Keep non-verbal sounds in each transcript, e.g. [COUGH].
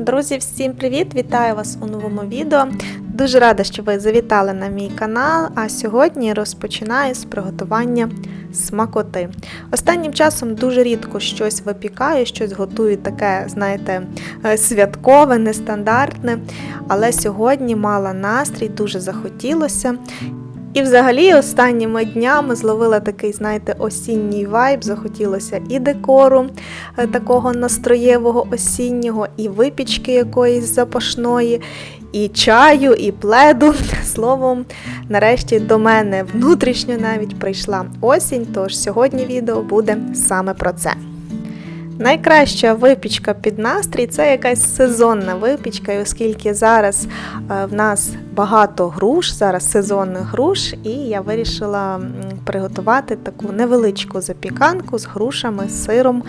Друзі, всім привіт! Вітаю вас у новому відео. Дуже рада, що ви завітали на мій канал. А сьогодні розпочинаю з приготування смакоти. Останнім часом дуже рідко щось випікаю, щось готую таке, знаєте, е, святкове, нестандартне. Але сьогодні мала настрій, дуже захотілося. І взагалі останніми днями зловила такий, знаєте, осінній вайб, захотілося і декору е, такого настроєвого осіннього, і випічки якоїсь запашної, і чаю, і пледу. [LAUGHS] Словом, нарешті до мене внутрішньо навіть прийшла осінь, тож сьогодні відео буде саме про це. Найкраща випічка під настрій це якась сезонна випічка, і оскільки зараз е, в нас багато груш, зараз сезонних груш, і я вирішила приготувати таку невеличку запіканку з грушами, сиром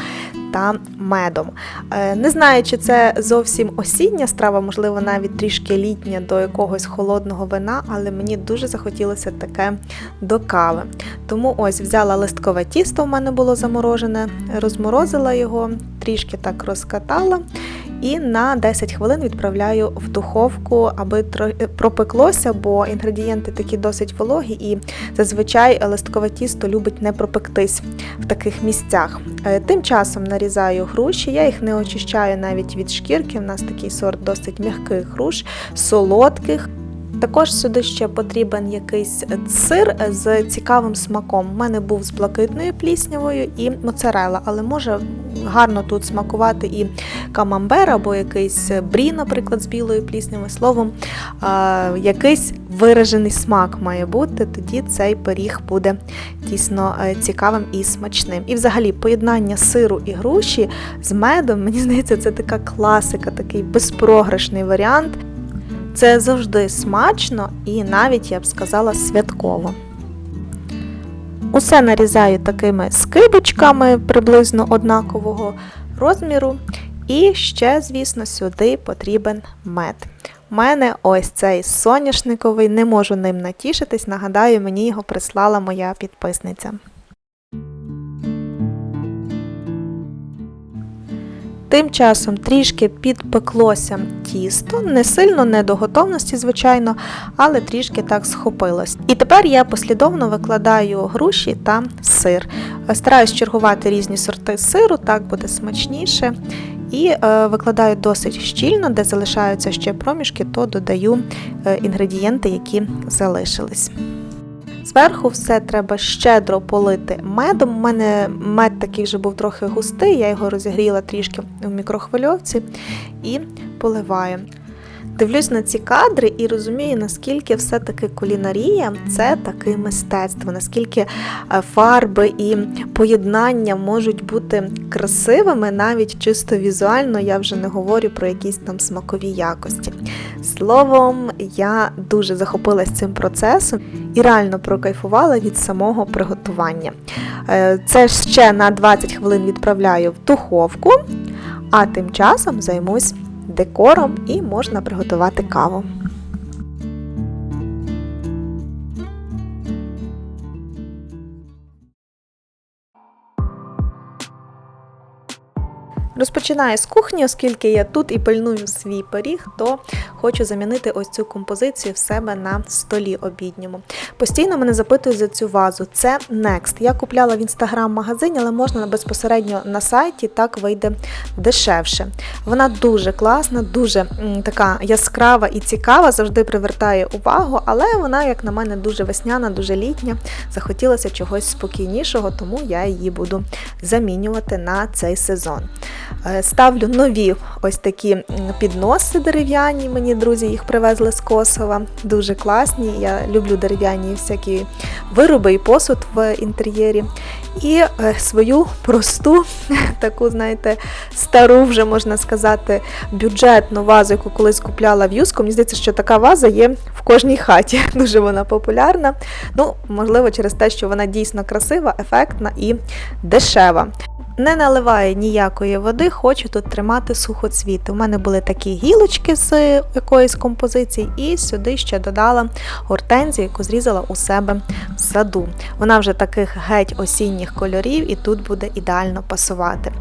та медом. Е, Не знаю, чи це зовсім осіння страва, можливо, навіть трішки літня до якогось холодного вина, але мені дуже захотілося таке до кави. Тому ось взяла листкове тісто, у мене було заморожене, розморозила його, трішки так розкатала. І на 10 хвилин відправляю в духовку, аби пропеклося, бо інгредієнти такі досить вологі, і зазвичай листкове тісто любить не пропектись в таких місцях. Е, Тим часом нарізаю груші, я їх не очищаю навіть від шкірки. У нас такий сорт досить м'яких груш, солодких. Також сюди ще потрібен якийсь сир з цікавим смаком. У мене був з блакитною пліснявою і моцарела, але може гарно тут смакувати і камамбер або якийсь брі, наприклад, з білою пліснявою. Словом, якийсь виражений смак має бути, тоді цей пиріг буде дійсно е, цікавим і смачним. І взагалі поєднання сиру і груші з медом, мені здається, це така класика, такий безпрограшний варіант. Це завжди смачно і навіть, я б сказала, святково. Усе нарізаю такими скибочками приблизно однакового розміру. І ще, звісно, сюди потрібен мед. У мене ось цей соняшниковий, не можу ним натішитись. Нагадаю, мені його прислала моя підписниця. Тим часом трішки підпеклося тісто, не сильно, не до готовності, звичайно, але трішки так схопилось. І тепер я послідовно викладаю груші та сир. Стараюсь чергувати різні сорти сиру, так буде смачніше. І е, викладаю досить щільно, де залишаються ще проміжки, то додаю е, інгредієнти, які залишились. Зверху все треба щедро полити медом. У мене мед такий вже був трохи густий, я його розігріла трішки в мікрохвильовці і поливаю. Дивлюсь на ці кадри і розумію, наскільки все-таки кулінарія це таке мистецтво, наскільки е, фарби і поєднання можуть бути красивими, навіть чисто візуально, я вже не говорю про якісь там смакові якості. Словом, я дуже захопилась цим процесом і реально прокайфувала від самого приготування. Е, Це ще на 20 хвилин відправляю в духовку, а тим часом займусь декором і можна приготувати каву. Розпочинаю з кухні, оскільки я тут і пильную свій пиріг, то хочу замінити ось цю композицію в себе на столі обідньому. Постійно мене запитують за цю вазу. Це Next. Я купляла в інстаграм-магазині, але можна безпосередньо на сайті, так вийде дешевше. Вона дуже класна, дуже така яскрава і цікава, завжди привертає увагу, але вона, як на мене, дуже весняна, дуже літня. Захотілося чогось спокійнішого, тому я її буду замінювати на цей сезон. Е, Ставлю нові ось такі підноси дерев'яні. Мені друзі їх привезли з Косова. Дуже класні. Я люблю дерев'яні всякі вироби і посуд в інтер'єрі. І е, свою просту, [LAUGHS] таку, знаєте, стару, вже можна сказати, бюджетну вазу, яку колись купляла в Юску. Мені здається, що така ваза є в кожній хаті. [LAUGHS] Дуже вона популярна. Ну, можливо, через те, що вона дійсно красива, ефектна і дешева. Не наливаю ніякої води, хочу тут тримати сухоцвіт. У мене були такі гілочки з якоїсь композиції, і сюди ще додала гортензію, яку зрізала у себе в саду. Вона вже таких геть осінніх кольорів, і тут буде ідеально пасувати.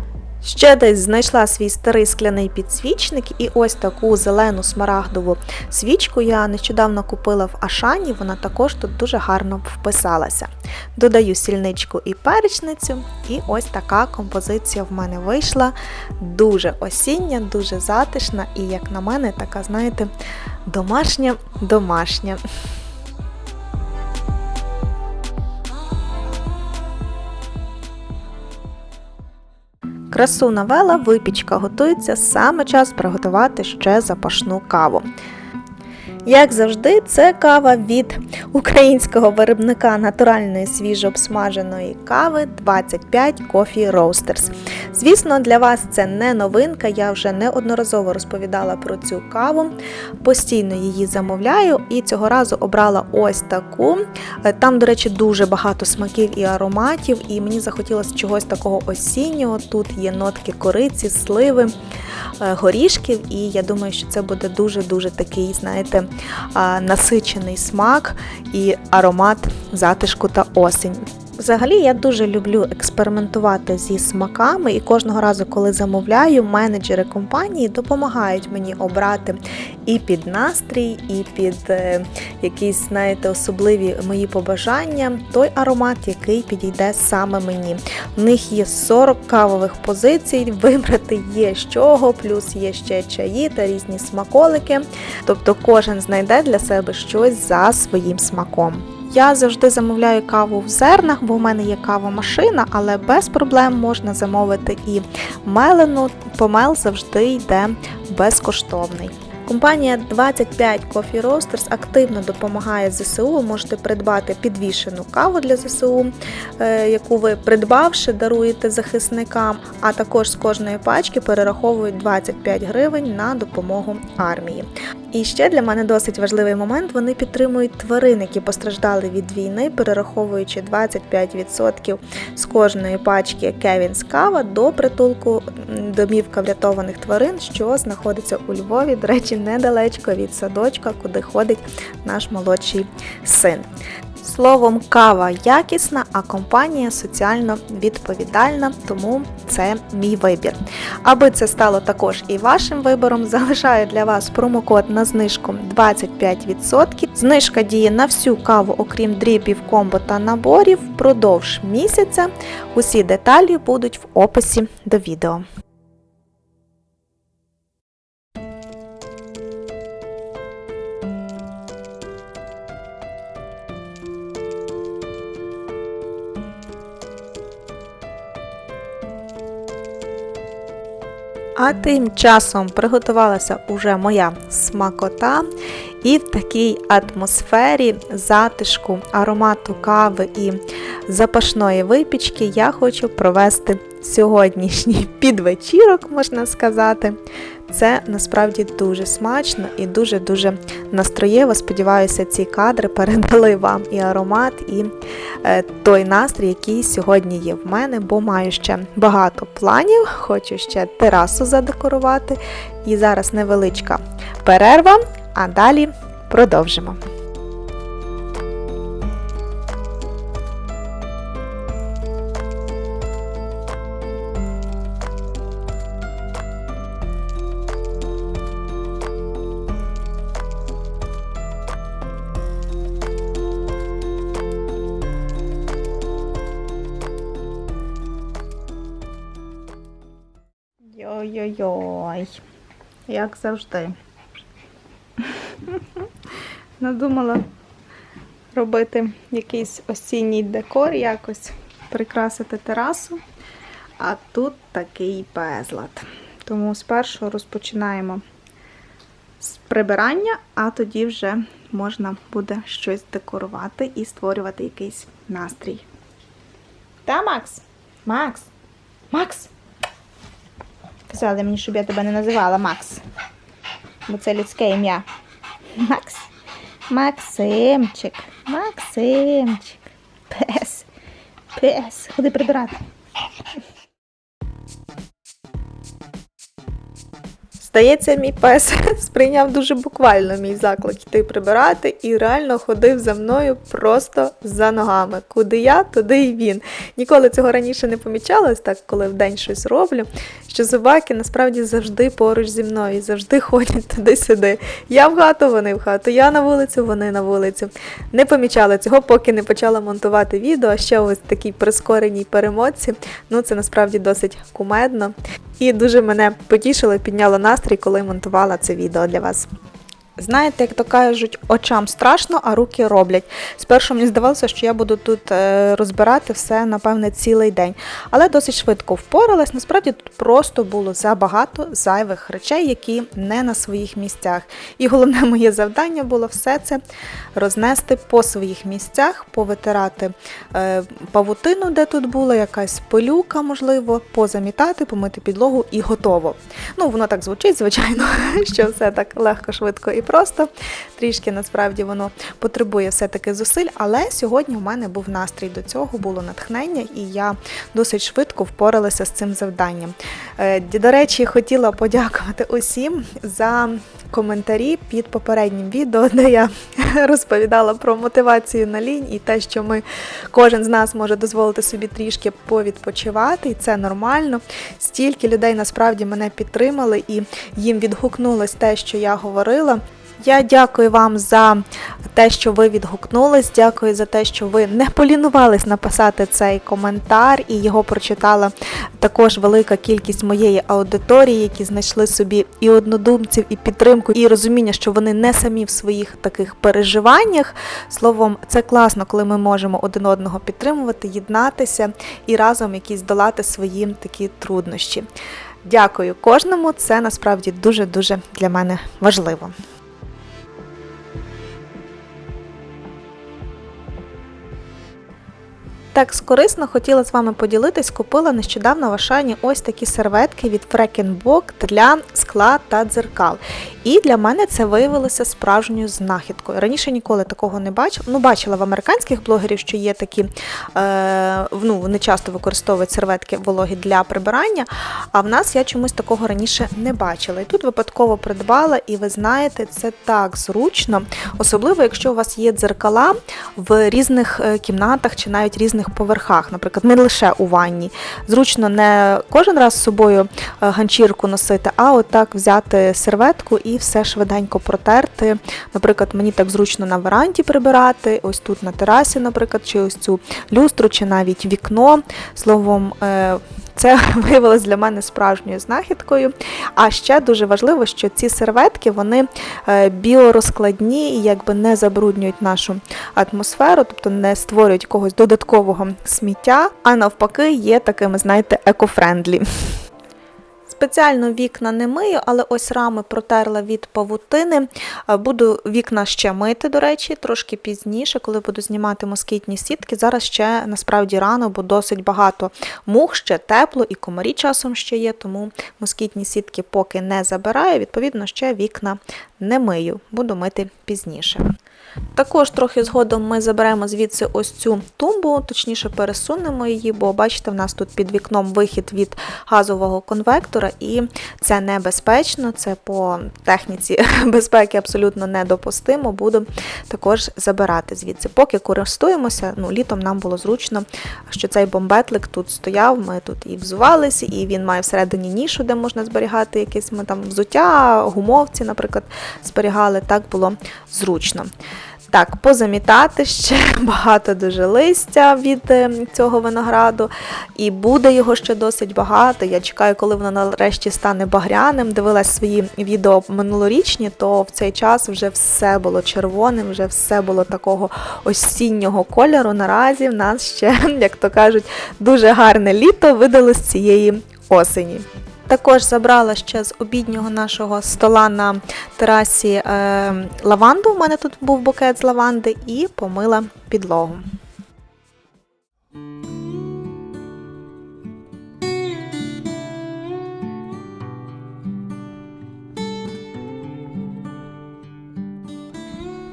Ще десь знайшла свій старий скляний підсвічник, і ось таку зелену смарагдову свічку я нещодавно купила в Ашані. Вона також тут дуже гарно вписалася. Додаю сільничку і перечницю, і ось така композиція в мене вийшла. Дуже осіння, дуже затишна, і, як на мене, така, знаєте, домашня Красу навела, випічка готується, саме час приготувати ще запашну каву. Як завжди, це кава від українського виробника натуральної свіжообсмаженої кави 25 Coffee Roasters. Звісно, для вас це не новинка, я вже неодноразово розповідала про цю каву, постійно її замовляю і цього разу обрала ось таку. Там, до речі, дуже багато смаків і ароматів, і мені захотілося чогось такого осіннього. Тут є нотки кориці, сливи. Е, горішків, і я думаю, що це буде дуже-дуже такий, знаєте, насичений смак і аромат затишку та осінь. Взагалі я дуже люблю експериментувати зі смаками, і кожного разу, коли замовляю, менеджери компанії допомагають мені обрати і під настрій, і під е, якісь, знаєте, особливі мої побажання, той аромат, який підійде саме мені. У них є 40 кавових позицій, вибрати є з чого, плюс є ще чаї та різні смаколики. Тобто кожен знайде для себе щось за своїм смаком. Я завжди замовляю каву в зернах, бо в мене є кавомашина, але без проблем можна замовити і мелену. Помел завжди йде безкоштовний. Компанія 25 Coffee Roasters активно допомагає ЗСУ. Можете придбати підвішену каву для ЗСУ, е, яку ви придбавши, даруєте захисникам, а також з кожної пачки перераховують 25 гривень на допомогу армії. І ще для мене досить важливий момент. Вони підтримують тварин, які постраждали від війни, перераховуючи 25% з кожної пачки Кевінс Кава до притулку домівка врятованих тварин, що знаходиться у Львові. До речі, недалечко від садочка, куди ходить наш молодший син. Словом, кава якісна, а компанія соціально відповідальна, тому це мій вибір. Аби це стало також і вашим вибором, залишаю для вас промокод на знижку 25%. Знижка діє на всю каву, окрім дрібів, комбо та наборів, впродовж місяця. Усі деталі будуть в описі до відео. А тим часом приготувалася уже моя смакота, і в такій атмосфері затишку, аромату кави і запашної випічки я хочу провести сьогоднішній [LAUGHS] підвечірок, можна сказати. Це насправді дуже смачно і дуже-дуже настроєво. Сподіваюся, ці кадри передали вам і аромат, і е, той настрій, який сьогодні є в мене, бо маю ще багато планів, хочу ще терасу задекорувати. І зараз невеличка перерва, а далі продовжимо. Ой-ой-ой, як завжди. Надумала робити якийсь осінній декор, якось прикрасити терасу, а тут такий безлад. Тому спершу розпочинаємо з прибирання, а тоді вже можна буде щось декорувати і створювати якийсь настрій. Та, Макс? Макс? Макс? Казали мені, щоб я тебе не називала Макс. Бо це людське ім'я. Макс. Максимчик. Максимчик. Пес. Пес. Ходи прибирати. Здається, мій пес [LAUGHS] сприйняв дуже буквально мій заклик йти прибирати і реально ходив за мною просто за ногами. Куди я, туди і він. Ніколи цього раніше не помічалось, так коли в день щось роблю. Що собаки насправді завжди поруч зі мною, завжди ходять туди-сюди. Я в хату, вони в хату, я на вулицю, вони на вулицю. Не помічала цього, поки не почала монтувати відео. А ще ось такій прискореній перемоці. Ну це насправді досить кумедно. І дуже мене потішило підняло настрій, коли монтувала це відео для вас. Знаєте, як то кажуть, очам страшно, а руки роблять. Спершу мені здавалося, що я буду тут е, розбирати все, напевне, цілий день. Але досить швидко впоралась. Насправді тут просто було забагато зайвих речей, які не на своїх місцях. І головне моє завдання було все це рознести по своїх місцях, повитирати е, павутину, де тут була, якась пилюка, можливо, позамітати, помити підлогу і готово. Ну, воно так звучить, звичайно, [LAUGHS] що все так легко, швидко і просто. Трішки насправді воно потребує все-таки зусиль, але сьогодні у мене був настрій до цього, було натхнення, і я досить швидко впоралася з цим завданням. Е, До речі, хотіла подякувати усім за коментарі під попереднім відео, де я [LAUGHS] розповідала про мотивацію на лінь і те, що ми кожен з нас може дозволити собі трішки повідпочивати, і це нормально. Стільки людей насправді мене підтримали і їм відгукнулось те, що я говорила. Я дякую вам за те, що ви відгукнулись. Дякую за те, що ви не полінувались написати цей коментар, і його прочитала також велика кількість моєї аудиторії, які знайшли собі і однодумців, і підтримку, і розуміння, що вони не самі в своїх таких переживаннях. Словом, це класно, коли ми можемо один одного підтримувати, єднатися і разом якісь долати свої такі труднощі. Дякую кожному, це насправді дуже дуже для мене важливо. Так, скорисно хотіла з вами поділитись, купила нещодавно в Ашані ось такі серветки від Фрекенбок для скла та дзеркал. І для мене це виявилося справжньою знахідкою. Раніше ніколи такого не бачила. Ну, бачила в американських блогерів, що є такі, е, ну, вони часто використовують серветки вологі для прибирання, а в нас я чомусь такого раніше не бачила. І тут випадково придбала, і ви знаєте, це так зручно, особливо, якщо у вас є дзеркала в різних е, кімнатах чи навіть різних поверхах, наприклад, не лише у ванні. Зручно не кожен раз з собою е, ганчірку носити, а отак взяти серветку і все швиденько протерти. Наприклад, мені так зручно на веранді прибирати, ось тут на терасі, наприклад, чи ось цю люстру, чи навіть вікно. Словом, е, це [LAUGHS] виявилось для мене справжньою знахідкою. А ще дуже важливо, що ці серветки вони е, біорозкладні і якби не забруднюють нашу атмосферу, тобто не створюють якогось додаткового сміття, а навпаки, є такими, знаєте, екофрендлі. Спеціально вікна не мию, але ось рами протерла від павутини. Е, буду вікна ще мити, до речі, трошки пізніше, коли буду знімати москітні сітки. Зараз ще насправді рано, бо досить багато мух, ще тепло і комарі часом ще є, тому москітні сітки поки не забираю. Відповідно, ще вікна не мию, буду мити пізніше. Також трохи згодом ми заберемо звідси ось цю тумбу, точніше пересунемо її, бо бачите, в нас тут під вікном вихід від газового конвектора, і це небезпечно, це по техніці [LAUGHS] безпеки абсолютно недопустимо. Буду також забирати звідси. Поки користуємося, ну, літом нам було зручно, що цей бомбетлик тут стояв, ми тут і взувалися, і він має всередині нішу, де можна зберігати якесь ми там взуття, гумовці, наприклад, зберігали. Так було зручно. Так, позамітати ще [LAUGHS] багато дуже листя від е, цього винограду, і буде його ще досить багато. Я чекаю, коли воно нарешті стане багряним. Дивилась свої відео минулорічні, то в цей час вже все було червоним, вже все було такого осіннього кольору. Наразі в нас ще, [LAUGHS] як то кажуть, дуже гарне літо видали з цієї осені. Також забрала ще з обіднього нашого стола на терасі е, лаванду. У мене тут був букет з лаванди, і помила підлогу.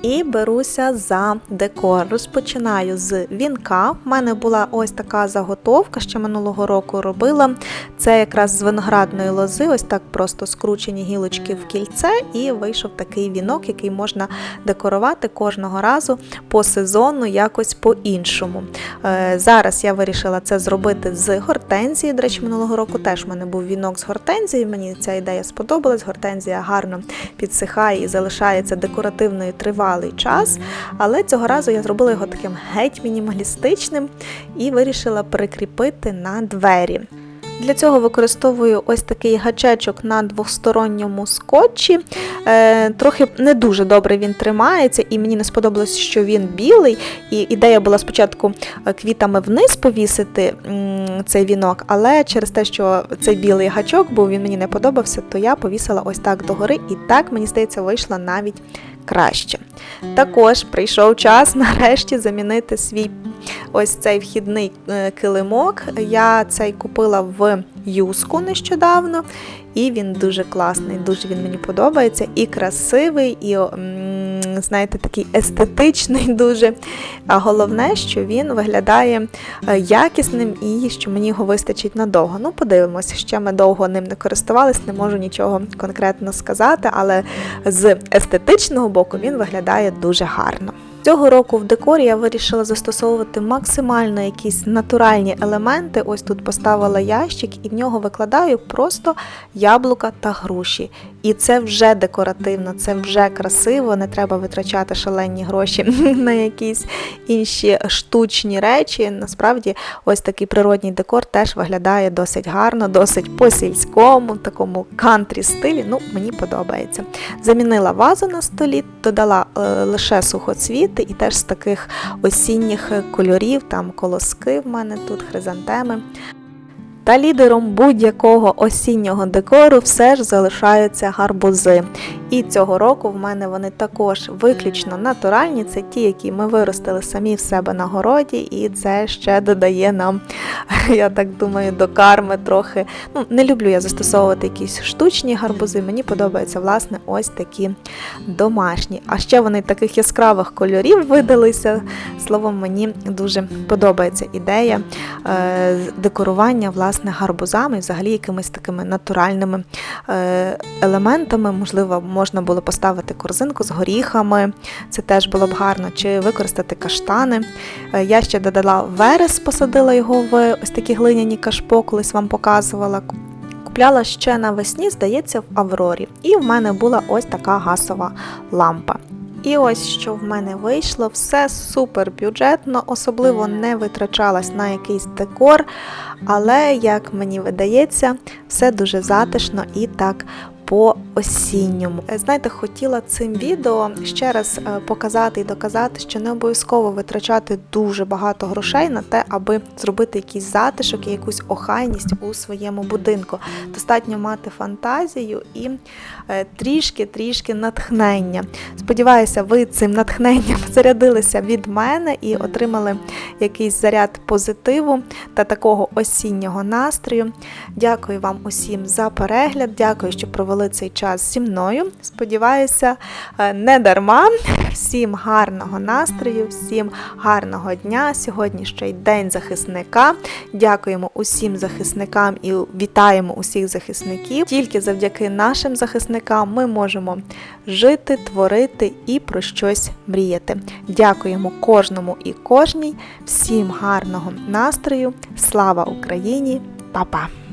І беруся за декор. Розпочинаю з вінка. У мене була ось така заготовка, ще минулого року робила. Це якраз з виноградної лози, ось так просто скручені гілочки в кільце, і вийшов такий вінок, який можна декорувати кожного разу по сезону, якось по-іншому. Е, Зараз я вирішила це зробити з гортензії. До речі, минулого року теж в мене був вінок з гортензії. Мені ця ідея сподобалась. Гортензія гарно підсихає і залишається декоративною тривалий час. Але цього разу я зробила його таким геть мінімалістичним і вирішила прикріпити на двері. Для цього використовую ось такий гачечок на двосторонньому скотчі. Е, трохи не дуже добре він тримається, і мені не сподобалось, що він білий. І ідея була спочатку е, квітами вниз повісити цей вінок, але через те, що цей білий гачок був, він мені не подобався, то я повісила ось так догори, і так, мені здається, вийшло навіть краще. Також прийшов час [LAUGHS] нарешті замінити свій ось цей вхідний е, килимок. Я цей купила в юску нещодавно, і він дуже класний, дуже він мені подобається. І красивий, і, знаєте, такий естетичний [LAUGHS] дуже. А головне, що він виглядає е, якісним і що мені його вистачить надовго. Ну, подивимося, ще ми довго ним не користувались, не можу нічого конкретно сказати, але з естетичного боку він виглядає дуже гарно. Цього року в декорі я вирішила застосовувати максимально якісь натуральні елементи. Ось тут поставила ящик і в нього викладаю просто яблука та груші. І це вже декоративно, це вже красиво, не треба витрачати шалені гроші [LAUGHS] на якісь інші штучні речі. Насправді, ось такий природній декор теж виглядає досить гарно, досить по-сільському, такому кантрі стилі. Ну, мені подобається. Замінила вазу на столі, додала е, лише сухоцвіти і теж з таких осінніх кольорів, там колоски в мене тут, хризантеми. Та лідером будь-якого осіннього декору все ж залишаються гарбузи. І цього року в мене вони також виключно натуральні. Це ті, які ми виростили самі в себе на городі, і це ще додає нам, [LAUGHS] я так думаю, до карми трохи. Ну, не люблю я застосовувати якісь штучні гарбузи. Мені подобаються, власне, ось такі домашні. А ще вони таких яскравих кольорів видалися. Словом, мені дуже подобається ідея е, декорування власне гарбузами, і взагалі якимись такими натуральними е, елементами. Можливо, можна було поставити корзинку з горіхами, це теж було б гарно, чи використати каштани. Е, Я ще додала верес, посадила його в ось такі глиняні кашпо, колись вам показувала. Купляла ще навесні, здається, в Аврорі. І в мене була ось така гасова лампа. І ось що в мене вийшло, все супер бюджетно, особливо не витрачалась на якийсь декор, але, як мені видається, все дуже затишно і так по осінньому. Знаєте, хотіла цим відео ще раз е, показати і доказати, що не обов'язково витрачати дуже багато грошей на те, аби зробити якийсь затишок і якусь охайність у своєму будинку. Достатньо мати фантазію і трішки-трішки натхнення. Сподіваюся, ви цим натхненням [LAUGHS] зарядилися від мене і отримали якийсь заряд позитиву та такого осіннього настрою. Дякую вам усім за перегляд. Дякую, що провели цей час зі мною. Сподіваюся, е, не дарма. Всім гарного настрою, всім гарного дня. Сьогодні ще й День захисника. Дякуємо усім захисникам і вітаємо усіх захисників. Тільки завдяки нашим захисникам ми можемо жити, творити і про щось мріяти. Дякуємо кожному і кожній. Всім гарного настрою. Слава Україні! Па-па!